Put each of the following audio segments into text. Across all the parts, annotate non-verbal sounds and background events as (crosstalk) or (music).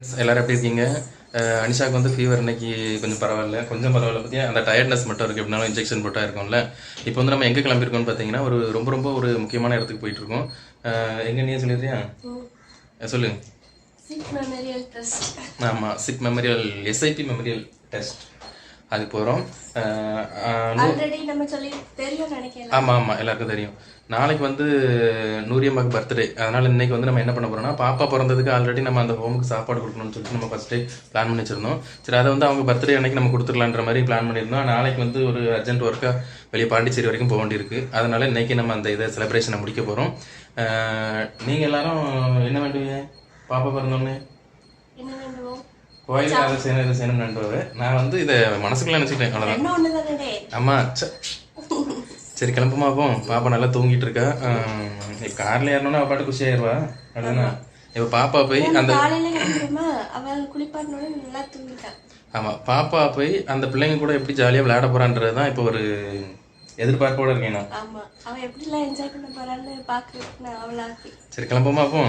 எல்லாரும் எப்படி இருக்கீங்க? அனிஷாக்கு வந்து ஃபீவர் இன்னைக்கு கொஞ்சம் பரவாயில்ல. கொஞ்சம் பரவாயில்ல பற்றி அந்த டயர்ட்னஸ் மட்டும் இருக்குது எப்படினாலும் இன்ஜெக்ஷன் போட்டா இருக்கும்ல இப்போ வந்து நம்ம எங்கே கிளம்பியிருக்கோம்னு பார்த்தீங்கன்னா ஒரு ரொம்ப ரொம்ப ஒரு முக்கியமான இடத்துக்கு போயிட்டு இருக்கோம் எங்க நீயே சொல்லிடுறியா? அஹ் சொல்லு. சிக் ஆமாம் சிப் மெமரியல் எஸ்ஐபி மெமரியல் டெஸ்ட் அது போகிறோம் ஆமாம் ஆமாம் எல்லாருக்கும் தெரியும். நாளைக்கு வந்து நூரியம்மாக்கு பர்த்டே அதனால இன்னைக்கு வந்து நம்ம என்ன பண்ண போறோம்னா பாப்பா பிறந்ததுக்கு ஆல்ரெடி நம்ம அந்த ஹோமுக்கு சாப்பாடு கொடுக்கணும்னு சொல்லிட்டு நம்ம ஃபர்ஸ்டே பிளான் பண்ணி வச்சிருந்தோம். சரி அதை வந்து அவங்க பர்த்டே அன்னைக்கு நம்ம கொடுத்துடலான்ற மாதிரி பிளான் பண்ணியிருந்தோம். நாளைக்கு வந்து ஒரு அர்ஜென்ட் ஒர்க்காக வெளியே பாண்டிச்சேரி வரைக்கும் போக வேண்டியிருக்கு. அதனால இன்னைக்கு நம்ம அந்த இதை செலிப்ரேஷனை முடிக்க போகிறோம் நீங்கள் எல்லாரும் என்ன வேண்டுவீங்க? பாப்பா பிறந்தோடனே கோயிலுக்கு அதை செய்யணும் இதை செய்யணும்னு வேண்டுவாரு நான் வந்து இதை மனசுக்குள்ள நினச்சிக்கிட்டேன் அவ்வளோதான் என்ன ஒன்று தானே ஆமா ச்ச. சரி கிளம்புமா போ. பாப்பா நல்லா தூங்கிட்டு இருக்கா. கார்ல ஏறணும்னா அவ பாட்டு குஷி ஆயிருவா அப்படின்னா இப்ப பாப்பா போய் அந்த காலையில கிளம்பிடுமா அவள் குளிப்பாட்டினோட நல்லா தூங்கிட்டான் ஆமா பாப்பா போய் அந்த பிள்ளைங்க கூட எப்படி ஜாலியா விளையாட போறான்றது தான் இப்போ ஒரு எதிர்பார்ப்போட இருக்கேன் நான். ஆமா. அவன் எப்படிலாம் என்ஜாய் பண்ண போறான்னு பாக்குறதுக்கு நான் அவளாக்கி. சரி கிளம்புமா போ.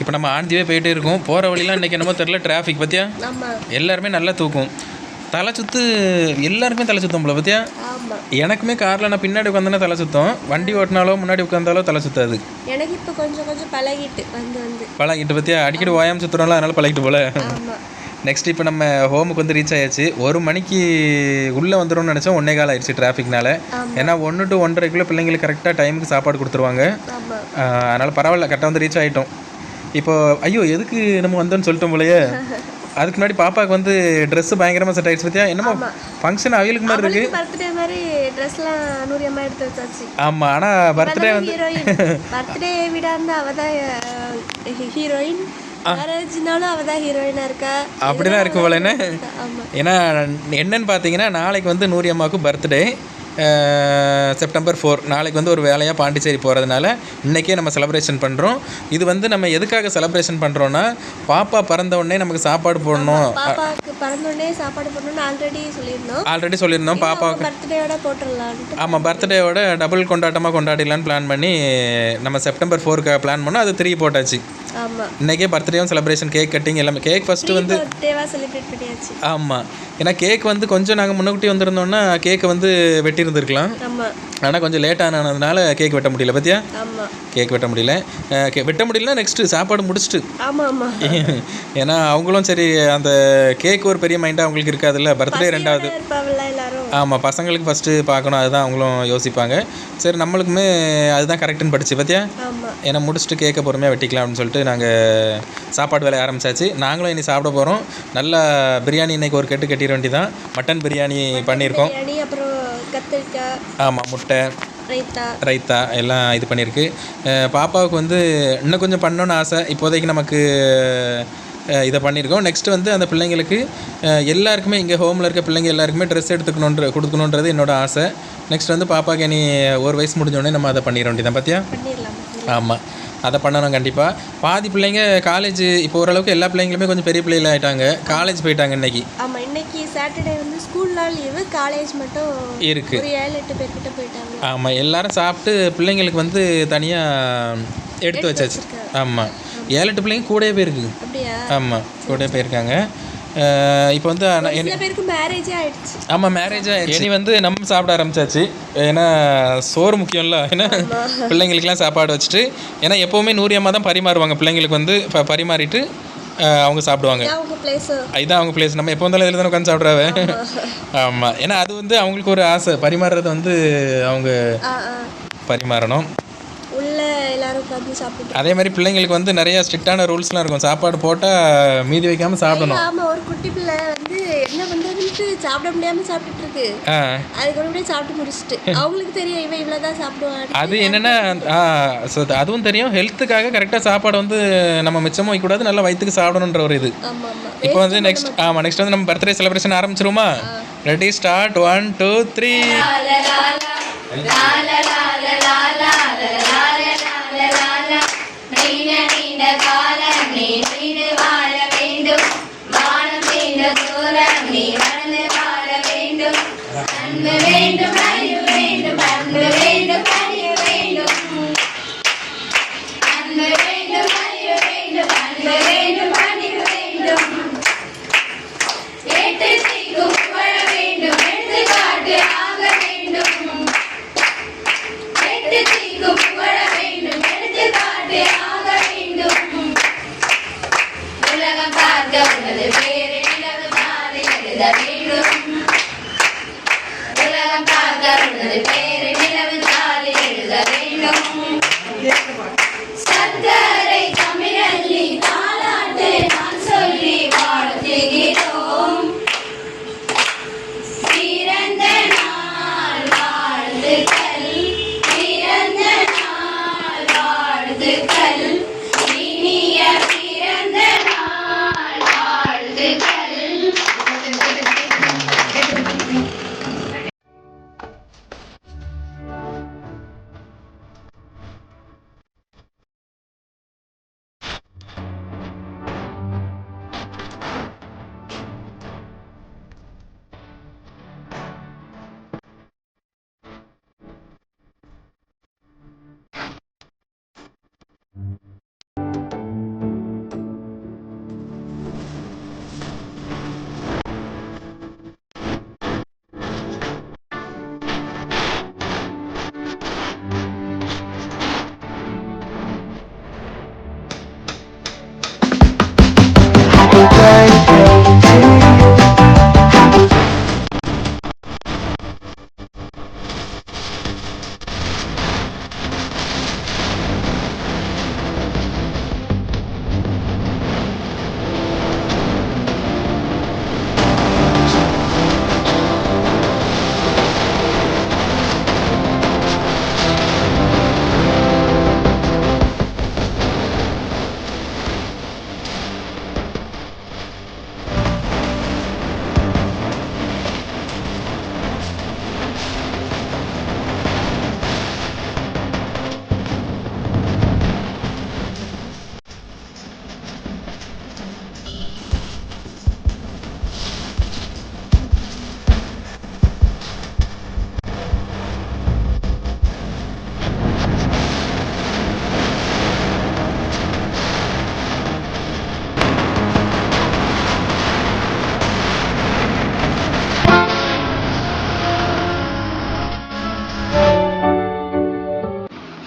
இப்போ நம்ம ஆண்டியே போயிட்டே இருக்கோம். போகிற வழிலாம் இன்றைக்கி என்னமோ தெரில டிராஃபிக் ஆமா. எல்லாருமே நல்லா தூக்கும். தலை சுத்து எல்லாருக்குமே தலை சுத்தம் போல பத்தியா? ஆமா. எனக்குமே காரில் நான் பின்னாடி உட்காந்தேன்னா தலை சுத்தம். வண்டி ஓட்டினாலோ முன்னாடி உட்காந்தாலோ தலை சுத்தாது. எனக்கு இப்ப கொஞ்சம் கொஞ்சம் பழகிட்டு வந்து வந்து. பழகிட்டு பத்தியா? அடிக்கடி ஓயாம சுத்துறோம்ல அதனால பழகிட்டு போல. நெக்ஸ்ட் இப்போ நம்ம ஹோமுக்கு வந்து ரீச் ஆயாச்சு. ஒரு மணிக்கு உள்ளே வந்துடும்னு நினச்சோம் ஒன்னே கால் ஆயிடுச்சு டிராஃபிக்னால ஏன்னா ஒன்று டு ஒன்றரைக்குள்ளே பிள்ளைங்களுக்கு கரெக்டாக டைமுக்கு சாப்பாடு கொடுத்துருவாங்க. அதனால பரவாயில்ல கரெக்டாக வந்து ரீச் ஆகிட்டோம் இப்போ ஐயோ எதுக்கு நம்ம வந்தோம்னு சொல்லிட்டோம் போலயே. அதுக்கு முன்னாடி பாப்பாவுக்கு வந்து Dress பயங்கரமாக செட் ஆயிடுச்சு பத்தியா? என்னமோ ஃபங்க்ஷன் அவியலுக்கு மாதிரி இருக்கு. பர்த்டே மாதிரி ட்ரெஸ்லாம் நூறு அம்மா எடுத்து வச்சாச்சு. ஆமாம் ஆனால் பர்த்டே வந்து பர்த்டே விட இருந்தா அவதான் ஹீரோயின் அப்படிதான் இருக்கு போல என்ன? ஆமா. ஏன்னா என்னன்னு பார்த்தீங்கன்னா நாளைக்கு வந்து நூரி அம்மாவுக்கு பர்த்டே செப்டம்பர் ஃபோர் நாளைக்கு வந்து ஒரு வேலையாக பாண்டிச்சேரி போகிறதுனால இன்றைக்கே நம்ம செலிப்ரேஷன் பண்ணுறோம் இது வந்து நம்ம எதுக்காக செலிப்ரேஷன் பண்ணுறோன்னா பாப்பா பிறந்த உடனே நமக்கு சாப்பாடு போடணும். பிறந்தோடனே சாப்பாடு பண்ணணும்னு ஆல்ரெடி சொல்லியிருந்தோம். ஆல்ரெடி சொல்லியிருந்தோம் பாப்பாவுக்கு. பர்த்டேயோட போட்டுடலான்ட்டு ஆமாம் பர்த்டேவோட டபுள் கொண்டாட்டமாக கொண்டாடிடலான்னு பிளான் பண்ணி நம்ம செப்டம்பர் ஃபோருக்கு பிளான் பண்ணோம். அது த்ரீ போட்டாச்சு. ஆமா. இன்றைக்கே பர்த்டேவும் செலிப்ரேஷன் கேக் கட்டிங் எல்லாமே. கேக் ஃபஸ்ட்டு வந்து பர்த்டேவா செலிப்ரேட் பண்ணியாச்சு. ஆமாம் ஏன்னா கேக் வந்து கொஞ்சம் நாங்கள் முன்னக்கூட்டி வந்திருந்தோம்னா கேக்கை வந்து வெட்டியிருந்துருக்கலாம். ஆமா. ஆனால் கொஞ்சம் லேட் ஆனதுனால கேக் வெட்ட முடியல பார்த்தியா கேக் வெட்ட முடியல. வெட்ட முடியலனா நெக்ஸ்ட்டு சாப்பாடு முடிச்சிட்டு. (laughs) ஏன்னா அவங்களும் சரி அந்த கேக் ஒரு பெரிய மைண்டாக அவங்களுக்கு இருக்காதுல்ல? பர்த்டே ரெண்டாவது. ஆமாம் பசங்களுக்கு ஃபஸ்ட்டு பார்க்கணும் அதுதான் அவங்களும் யோசிப்பாங்க. சரி நம்மளுக்குமே அதுதான் கரெக்டுன்னு படிச்சு பார்த்தியா ஏன்னா முடிச்சுட்டு கேட்க பொறுமையாக வெட்டிக்கலாம் அப்படின்னு சொல்லிட்டு நாங்கள் சாப்பாடு வேலைய ஆரம்பிச்சாச்சு. நாங்களும் இனி சாப்பிட போகிறோம் நல்லா பிரியாணி இன்னைக்கு ஒரு கெட்டு கட்டிட வேண்டியதான் மட்டன் பிரியாணி பண்ணியிருக்கோம். ஆமாம் முட்டை ரைத்தா. எல்லாம் இது பண்ணியிருக்கு. பாப்பாவுக்கு வந்து இன்னும் கொஞ்சம் பண்ணணும்னு ஆசை. இப்போதைக்கு நமக்கு இதை பண்ணியிருக்கோம். நெக்ஸ்ட் வந்து அந்த பிள்ளைங்களுக்கு எல்லாருக்குமே இங்கே ஹோமில் இருக்க பிள்ளைங்க எல்லாருக்குமே ட்ரெஸ் எடுத்துக்கணுன்ற கொடுக்கணுன்றது என்னோட ஆசை. நெக்ஸ்ட் வந்து பாப்பாக்கு இனி ஒரு வயசு முடிஞ்ச உடனே நம்ம அதை பண்ணிட வேண்டியதான் பார்த்தியா ஆமாம் அதை பண்ணணும் கண்டிப்பாக பாதி பிள்ளைங்க காலேஜ் இப்போ ஓரளவுக்கு எல்லா பிள்ளைங்களுமே கொஞ்சம் பெரிய பிள்ளைகள் ஆயிட்டாங்க காலேஜ் போயிட்டாங்க இன்னைக்கு. ஆமா இன்னைக்கு சாட்டர்டே வந்து ஸ்கூல்லாம் லீவு காலேஜ் மட்டும் இருக்குது ஒரு ஏழு எட்டு பேர்கிட்ட போயிட்டாங்க. ஆமாம் எல்லாரும் சாப்பிட்டு பிள்ளைங்களுக்கு வந்து தனியாக எடுத்து வச்சாச்சு. ஆமாம் ஏழு எட்டு பிள்ளைங்க கூடயே போயிருக்கு ஆமாம் கூடயே போயிருக்காங்க. இப்போ வந்து மேரேஜே ஆயிடுச்சு. ஆமாம் மேரேஜ் இனி வந்து நம்ம சாப்பிட ஆரம்பிச்சாச்சு. ஏன்னா சோறு முக்கியம்ல. ஏன்னா பிள்ளைங்களுக்குலாம் சாப்பாடு வச்சுட்டு. ஏன்னா எப்போவுமே நூறியம்மா தான் பரிமாறுவாங்க. பிள்ளைங்களுக்கு வந்து பரிமாறிட்டு அவங்க சாப்பிடுவாங்க. இதான் அவங்க பிளேஸ் நம்ம எப்போ வந்தாலும் இதில் தானே உட்காந்து சாப்பிட்றாவ ஆமாம் ஏன்னா அது வந்து அவங்களுக்கு ஒரு ஆசை. பரிமாறுறது வந்து அவங்க பரிமாறணும். அதே மாதிரி பிள்ளைங்களுக்கு வந்து நிறைய ஸ்ட்ரிக்டான ரூல்ஸ்லாம் இருக்கும். சாப்பாடு போட்டால் மீதி வைக்காமல் சாப்பிடணும். என்ன பண்றதுன்ட்டு சாப்பிட முடியாம சாப்பிட்டுட்டு இருக்கு அதுக்கு அப்படியே சாப்பிட்டு முடிச்சுட்டு அவங்களுக்கு தெரியும் இவன் இவ்வளவுதான் சாப்பிடுவான் அது என்னென்னா அதுவும் தெரியும் ஹெல்த்துக்காக கரெக்டாக சாப்பாடு வந்து நம்ம மிச்சமும் வைக்கக்கூடாது நல்லா வயிற்றுக்கு சாப்பிடணுன்ற ஒரு இது இப்போ வந்து நெக்ஸ்ட் ஆமாம் நெக்ஸ்ட் வந்து நம்ம birthday celebration ஆரம்பிச்சிருமா ready start one two three உலகம்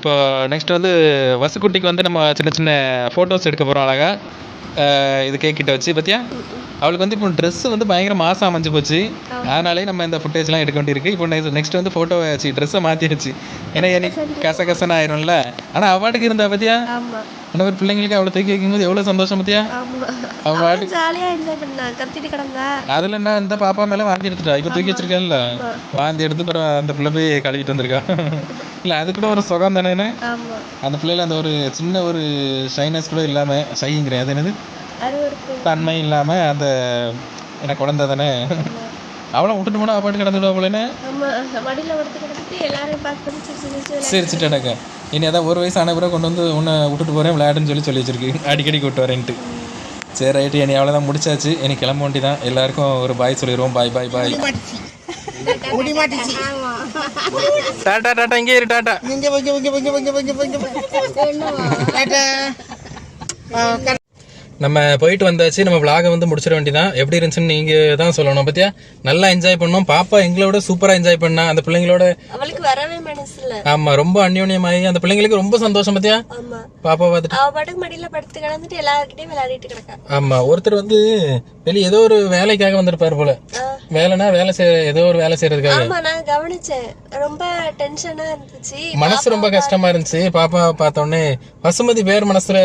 இப்போ நெக்ஸ்ட் வந்து வசுக்குட்டிக்கு வந்து நம்ம சின்ன சின்ன ஃபோட்டோஸ் எடுக்க போகிறோம் அழகாக இது கேக் கிட்ட வச்சு பார்த்தியா அவளுக்கு வந்து இப்போ ட்ரெஸ் வந்து பயங்கர மாசம் அமைஞ்சு போச்சு. அதனாலே நம்ம இந்த ஃபுட்டேஜ்லாம் எடுக்க வேண்டியிருக்கு. இப்போ நெக்ஸ்ட் வந்து ஃபோட்டோ வச்சு ட்ரெஸ்ஸை மாற்றிடுச்சு ஏன்னா எனக்கு கச கசன்னு ஆயிரும்ல. ஆனால் அவாட்டுக்கு இருந்தா இன்னும் ஒரு பிள்ளைங்களுக்கு அவளை தூக்கி வைக்கும்போது எவ்வளோ சந்தோஷம் பார்த்தியா ஆமா. அவன் பாட்டுக்கு ஜாலியா என்ஜாய் பண்ணா. கத்திட்டு கிடந்தா. அதில் என்ன இந்த பாப்பா மேலே வாந்தி எடுத்துட்டா? இப்போ தூக்கி வச்சிருக்கேன்ல. வாந்தி எடுத்து பிறகு அந்த பிள்ளை போய் கழுவிட்டு வந்திருக்கா. இல்லை அது கூட ஒரு சுகம் தானே அந்த பிள்ளைல அந்த ஒரு சின்ன ஒரு ஷைனஸ் கூட இல்லாமல் ஷைங்கிறேன் அது என்னது? தன்மை இல்லாமல் அந்த எனக்கு குழந்தை தானே அவளை விட்டுட்டு போனால் அப்பாட்டு கிடந்துடுவா போலேன்னு ஆமா மடியில படுத்து கிடந்துட்டு எல்லாரையும் பார்த்து சிரிச்சு சிரிச்சு விளையாடி- சிரிச்சுட்டாக்க இனி அதான் ஒரு வயசு ஆன பிறகு கொண்டு வந்து உன்னை விட்டுட்டு போகிறேன் விளையாடுன்னு சொல்லி சொல்லி வச்சிருக்கு. அடிக்கடி கூப்பிட்டு வரேன்ட்டு. சரி ரைட்டு. இனி அவ்வளோதான் முடிச்சாச்சு. இனி கிளம்ப வேண்டி தான் எல்லாருக்கும் ஒரு பாய் சொல்லிடுவோம். பாய் பாய் பாய். டாட்டா டாட்டா இங்கே இரு டாட்டா நம்ம போயிட்டு வந்தாச்சு நம்ம vlog-அ வந்து முடிச்சிட வேண்டியதான் எப்படி இருந்துச்சுன்னு நீங்க தான் சொல்லணும். பத்தியா? நல்லா என்ஜாய் பண்ணோம். பாப்பா எங்களோட சூப்பரா என்ஜாய் பண்ணா. அந்த பிள்ளைங்களோட அவளுக்கு வரவே ஆமா ரொம்ப அந்யோன்யமாயி அந்த பிள்ளைங்களுக்கு ரொம்ப சந்தோஷம் பத்தியா? பாப்பா பார்த்துட்டு அவ பாட்டுக்கு மடியில படுத்து கிடந்துட்டு எல்லார்கிட்டயும் விளையாடிட்டு கிடக்கா. ஆமா ஒருத்தர் வந்து வெளிய ஏதோ ஒரு வேலைக்காக வந்திருப்பாரு போல. வேலைனா வேலை செய்ய ஏதோ ஒரு வேலை செய்யறதுக்காக ஆமா நான் கவனிச்சேன். ரொம்ப டென்ஷனா இருந்துச்சு. மனசு ரொம்ப கஷ்டமா இருந்துச்சு. பாப்பா பார்த்த உடனே வசுமதி பேர் மனசுல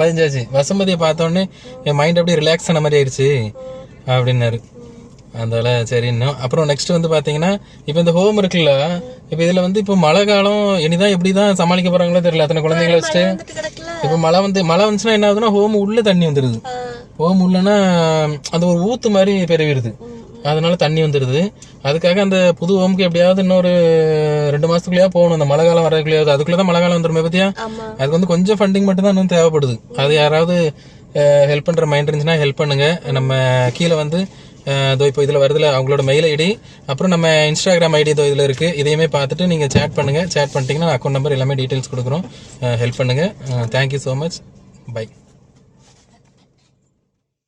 பதிஞ்சாச்சு. வசுமதியை பார்த்த உடனே என் மைண்ட் அப்படியே ரிலாக்ஸ் ஆன மாதிரி ஆயிடுச்சு அப்படின்னாரு. அதனால சரி இன்னும். அப்புறம் நெக்ஸ்ட் வந்து பாத்தீங்கன்னா இப்போ இந்த ஹோம் இருக்குல்ல இப்போ இதுல வந்து இப்போ மழை காலம் இனிதான் எப்படிதான் சமாளிக்க போறாங்களோ தெரியல. அத்தனை குழந்தைங்களை வச்சுட்டு இப்போ மழை வந்து மழை வந்துச்சுன்னா என்ன ஆகுதுன்னா ஹோம் உள்ள தண்ணி வந்துடுது ஹோம் உள்ளனா அந்த ஒரு ஊத்து மாதிரி பெருவிடுது அதனால தண்ணி வந்துடுது அதுக்காக அந்த புது ஹோமுக்கு எப்படியாவது இன்னொரு ரெண்டு மாசத்துக்குள்ளேயா போகணும். அந்த மழை காலம் வரதுக்குள்ளேயாவது அதுக்குள்ள தான் மழை காலம் வந்துருமே பத்தியா? அதுக்கு வந்து கொஞ்சம் ஃபண்டிங் மட்டும் தான் இன்னும் தேவைப்படுது. அது யாராவது ஹெல்ப் பண்ற மைண்ட் இருந்துச்சுன்னா ஹெல்ப் பண்ணுங்க. நம்ம கீழே வந்து இதோ இப்போ இதில் வருதுல அவங்களோட மெயில் ஐடி அப்புறம் நம்ம இன்ஸ்டாகிராம் ஐடி இதோ இதில் இருக்குது இதையுமே பார்த்துட்டு நீங்கள் சேட் பண்ணுங்கள் சேட் பண்ணிட்டீங்கன்னா அக்கௌண்ட் நம்பர் எல்லாமே டீட்டெயில்ஸ் கொடுக்குறோம். ஹெல்ப் பண்ணுங்கள் thank you so much bye